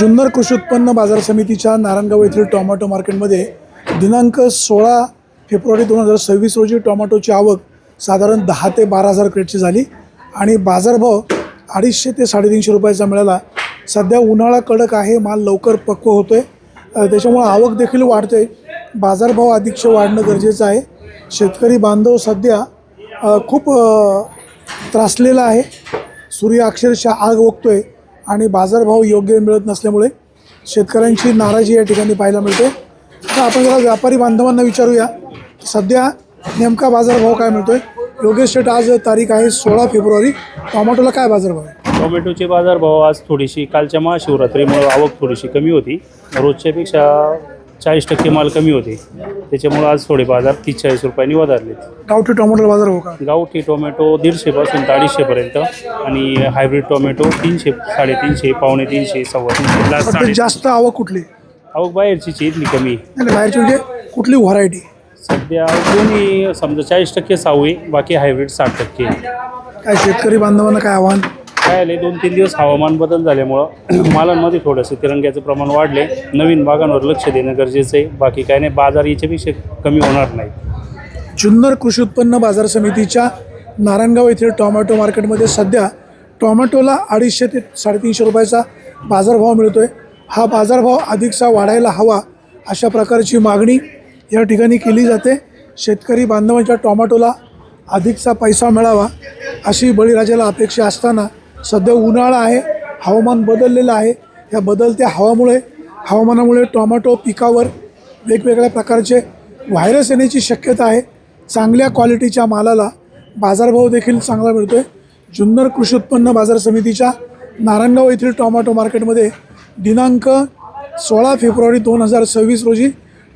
जुन्नर कृषी उत्पन्न बाजार समितीच्या नारायणगाव येथील टोमॅटो मार्केटमध्ये दिनांक सोळा फेब्रुवारी दोन हजार सव्वीस रोजी टोमॅटोची आवक साधारण दहा ते बारा हजार क्रेटची झाली आणि बाजारभाव अडीचशे ते साडेतीनशे रुपयाचा मिळाला. सध्या उन्हाळा कडक आहे माल लवकर पक्व होतो आहे त्याच्यामुळं आवक देखील वाढते. बाजारभाव अधिकशे वाढणं गरजेचं आहे. शेतकरी बांधव सध्या खूप त्रासलेला आहे. सूर्य अक्षरशः आग ओकतोय. आणि बाजारभाव योग्य मिळत नसल्यामुळे शेतकऱ्यांची नाराजी या ठिकाणी पाहायला मिळते. आता आपण जरा व्यापारी बांधवांना विचारूया सध्या नेमका बाजारभाव काय मिळतोय? योगेश शेठ आज तारीख आहे सोळा फेब्रुवारी. टोमॅटोला काय बाजारभाव आहे? टोमॅटोचे बाजारभाव आज थोडीशी कालच्या महाशिवरात्रीमुळे आवक थोडीशी कमी होती. रोजच्यापेक्षा चाळीस टक्के माल कमी होते. त्याच्यामुळं आज थोडे बाजार तीस चाळीस रुपयांनी वधारलेत. गावठी टोमॅटोला बाजारभाव का? गावठी टोमॅटो दीडशेपासून ते अडीचशेपर्यंत आणि हायब्रिड टोमॅटो तीनशे साडेतीनशे पावणे तीनशे सव्वा तीनशे लास्ट सध्या साडे जास्त आवक कुठली? आवक बाहेरची इथली कमी. नाही, बाहेरची म्हणजे कुठली व्हरायटी? सध्या दोन्ही समजा चाळीस टक्के सावळी बाकी हायब्रिड साठ टक्के काय शेतकरी बांधवांना काय आव्हान? काय आले दोन तीन दिवस हवामान बदल झाल्यामुळं मालांमध्ये थोडंसं तिरंग्याचं प्रमाण वाढले. नवीन बागांवर लक्ष देणं गरजेचं आहे. बाकी काय नाही बाजार याच्यापेक्षा कमी होणार नाही जुन्नर कृषी उत्पन्न बाजार समितीच्या नारायणगाव येथील टोमॅटो मार्केटमध्ये सध्या टोमॅटोला अडीचशे ते साडेतीनशे रुपयाचा बाजारभाव मिळतो आहे हा बाजारभाव अधिकचा वाढायला हवा अशा प्रकारची मागणी या ठिकाणी केली जाते. शेतकरी बांधवांच्या टोमॅटोला अधिकचा पैसा मिळावा अशी बळीराजाला अपेक्षा असताना सध्या उन्हाळा आहे हवामान बदललेलं आहे. या बदलत्या हवामुळे हवामानामुळे टोमॅटो पिकावर वेगवेगळ्या प्रकारचे व्हायरस येण्याची शक्यता आहे. चांगल्या क्वालिटीच्या मालाला बाजारभाव देखील चांगला मिळतो आहे जुन्नर कृषी उत्पन्न बाजार समितीच्या नारायणगाव येथील टोमॅटो मार्केटमध्ये दिनांक सोळा फेब्रुवारी दोन हजार सव्वीस रोजी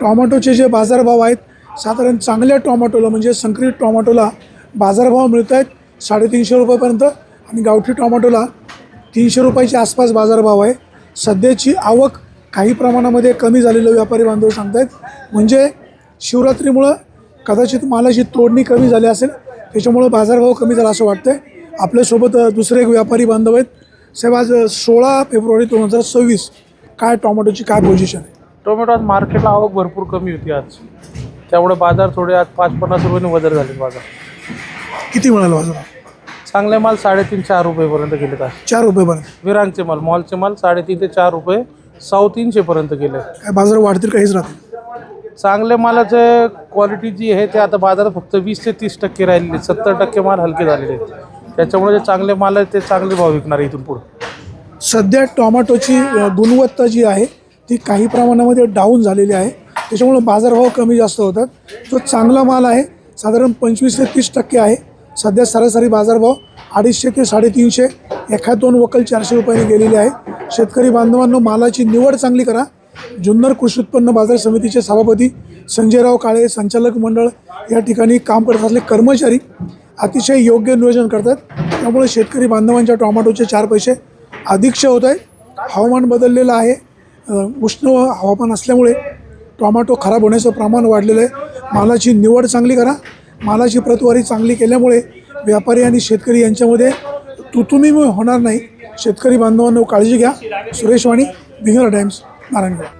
टोमॅटोचे जे बाजारभाव आहेत साधारण चांगल्या टोमॅटोला म्हणजे संकरित टोमॅटोला बाजारभाव मिळत आहेत साडेतीनशे रुपयापर्यंत. आणि गावठी टोमॅटोला तीनशे रुपयाच्या आसपास बाजारभाव आहे. सध्याची आवक काही प्रमाणामध्ये कमी झालेलं व्यापारी बांधव सांगत आहेत म्हणजे शिवरात्रीमुळं कदाचित मालाची तोडणी कमी झाली असेल त्याच्यामुळं बाजारभाव कमी झाला असं वाटतं आहे आपल्यासोबत दुसरे एक व्यापारी बांधव आहेत. साहेब आज सोळा फेब्रुवारी दोन हजार सव्वीस काय टोमॅटोची काय पोझिशन आहे? टोमॅटो आज मार्केटला आवक भरपूर कमी होती आज. त्यामुळे बाजार थोडे आज पाच पन्नास रुपयाने वदर झाले बाजार. किती मिळालं बाजार चांगले माल साडेतीन चार रुपयेपर्यंत गेले आज. चार रुपयेपर्यंत. विरांगचे माल मॉलचे माल साडेतीन ते चार रुपये साऊ तीनशेपर्यंत गेले. काय बाजार वाढतील काहीच राहतील चांगले मालाचे क्वालिटी जी आहे ते आता बाजारात फक्त वीस ते तीस टक्के राहिलेले आहेत. सत्तर टक्के माल हलके झालेले आहेत. त्याच्यामुळे जे चांगले माल आहेत ते चांगले भाव विकणार आहे इथून पुढे. सध्या टोमॅटोची अ, गुणवत्ता जी आहे ती काही प्रमाणामध्ये डाऊन झालेली आहे. त्याच्यामुळं बाजारभाव कमी जास्त होतात. तो चांगला माल आहे साधारण पंचवीस ते तीस टक्के आहे. सध्या सरासरी बाजारभाव अडीचशे ते साडेतीनशे एखाद दोन वकल चारशे रुपयांनी गेलेले आहे. शेतकरी बांधवांनो मालाची निवड चांगली करा. जुन्नर कृषी उत्पन्न बाजार समितीचे सभापती संजयराव काळे संचालक मंडळ या ठिकाणी काम करत असले कर्मचारी अतिशय योग्य नियोजन करतात. त्यामुळे शेतकरी बांधवांच्या टोमॅटोचे चार पैसे अधिकचे होत आहे हवामान बदललेलं आहे. उष्ण हवामान असल्यामुळे टोमॅटो खराब होण्याचं प्रमाण वाढलेलं आहे. मालाची निवड चांगली करा. मालाची प्रतवारी चांगली केल्यामुळे व्यापारी आणि शेतकरी यांच्यामध्ये तुतुमीमुळे होणार नाही. शेतकरी बांधवांनो काळजी घ्या. सुरेश वाणी विंगर टाइम्स नारायणगाव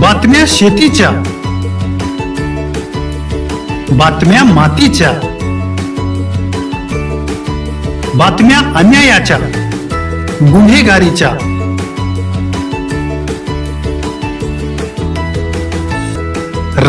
बातम्या शेतीच्या बातम्या मातीच्या बातम्या अन्यायाच्या गुन्हेगारीच्या.